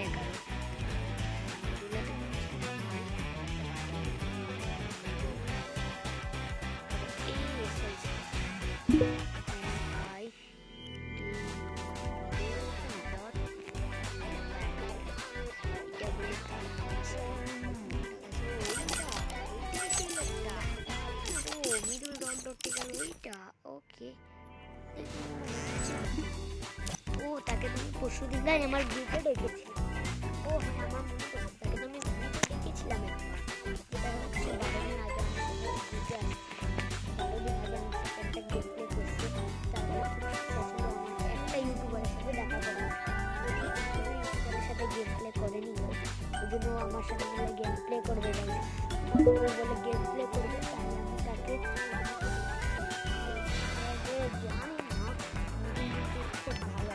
Dot dot এগারো মৃদুলে তো নাম হয় আই ওকে ও, তাকে তুমি পরশু দিন আমার গ্রুপে ডেকেছিলাম ও হ্যাঁ আমার মনে পড়ছে তো আমি গ্রুপে ডেকেছিলাম একবার যেটা হচ্ছে দিন আগে একটা গেম প্লে করছে তারপরে একটা ইউটিউবারের সাথে দেখা কোনো ইউটিউবারের সাথে গেম প্লে করেনি ও ওই জন্য আমার সাথে বলে গেম প্লে করবে ও বলে গেম প্লে করবে তাই আমি তাকে জানি না খুব ভালো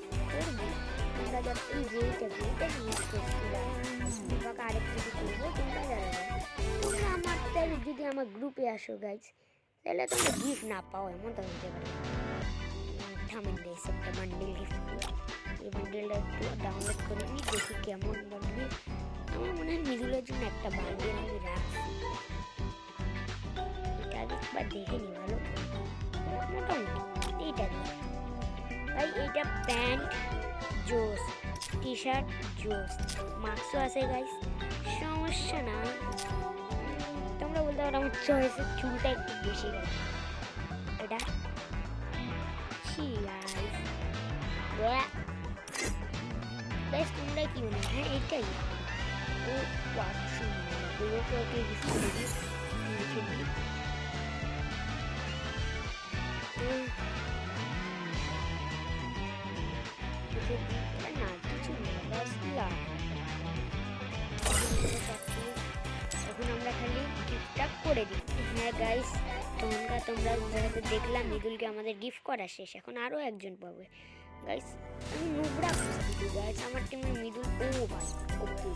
যারা তোমরা আমার যদি আমার গ্রুপে আসো গাইজ তাহলে তোমরা গিফট না পাও এমন তো হতে পারে থামেন গাইস একটা বান্ডেল এই বান্ডেলটা একটু ডাউনলোড করে নিই দেখি কেমন বান্ডেল আমার মনে হয় মিজুলের জন্য একটা বান্ডেল আমি রাখছি এটা আগে দেখে নি ভালো মোটামুটি এইটা দিয়ে ভাই এইটা প্যান্ট জোস টি শার্ট জোস মাস্কও আছে গাইস সমস্যা নাই তোমরা বলতে পারো আমার চয়েসের চুলটা একটু বেশি গেছে এটা ছি গাইস গাইস তোমরা কি মনে হয় হ্যাঁ এইটাই ও পাচ্ছি ওকে করে দিই হ্যাঁ গাইস তোমরা তোমরা যাতে দেখলাম মিদুলকে আমাদের গিফট করা শেষ, এখন আরও একজন পাবে। গাইস আমি নুবরা খুঁজছি গাইস আমার টিমে মিদুল, ও ভাই, ওপি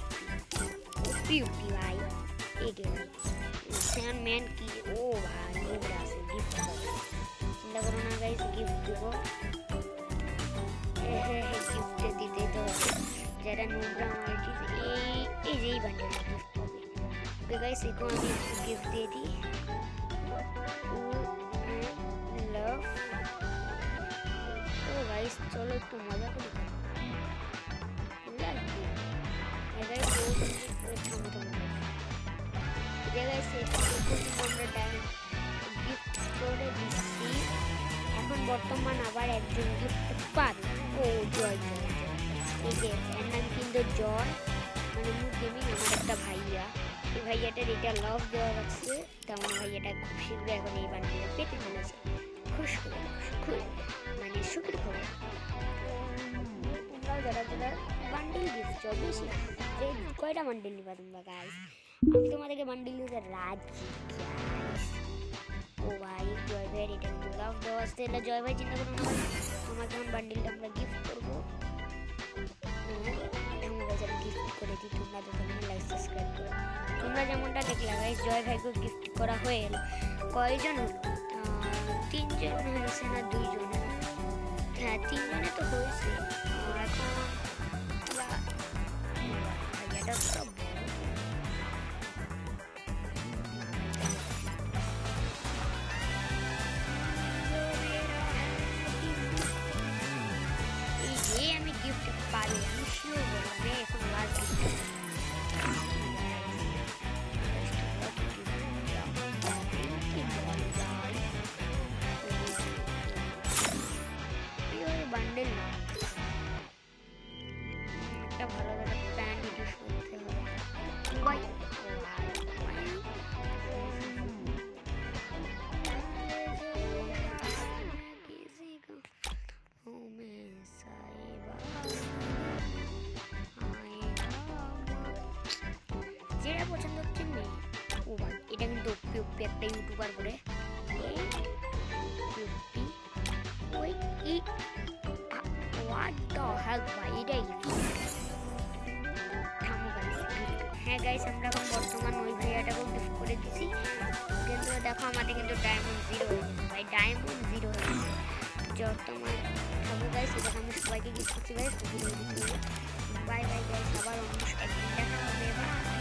ওপি ওপি ভাই এই গে ভাই স্যান ম্যান কি, ও ভাই নুবরা আছে গিফট চিন্তা করো না গাইস গিফট দেবো। গিফট দিতে তো যারা নুবরা আমার এই এই যে এই ওকে গাইস একে আমি গিফট দিয়ে দিই লাভ ও গাইস চলো একটু মজা করি এখন বর্তমান আবার একজন গিফট পাবে ও জয় জয় এই যে এর নাম কিন্তু জয় মানে গেমিং আমার একটা ভাইয়া এই ভাইয়াটার এটা লভ দেওয়া রাখছে তেমন ভাইয়াটা খুব শীঘ্র এখন এই বান্ডিলে পেতে চলেছে খুশ খুশ মানে সুখের খবর। তোমরাও যারা যারা বান্ডিল চাও বেশি যে কয়টা বান্ডিল নিবা তোমরা গাইস আমি তোমাদেরকে বান্ডিল দিতে রাজি ও ভাই, জয় ভাইয়ের এটা লাভ দেওয়া আসতে এলে জয় ভাই, চিন্তা করুন আমার এখন বান্ডিলটা আমরা গিফট করব গিফট করে দিই তোমরা যতক্ষণ লাইক সাবস্ক্রাইব করো। তোমরা যেমনটা দেখলে গাইজ জয় ভাইকে গিফট করা হয়ে এলো। কয়জন? তিনজন হয়েছে না দুইজন? হ্যাঁ তিনজনে তো হয়েছে। এখন এখন লা- ঢুকার পরে এই ফিফটি ওই ই হোয়াট দ্য হেল্প ভাই এটাই থামো গাইস হ্যাঁ গাইস আমরা এখন বর্তমান ওই ভাইয়াটাকেও গিফট করে দিছি। কিন্তু দেখো, আমাদের কিন্তু ডায়মন্ড জিরো হয়ে গেছে। ভাই ডায়মন্ড জিরো বর্তমান থামো গাইস আমি সবাইকে গিফট করছি গাইস বাই বাই গাইস আবার দেখা হবে। বা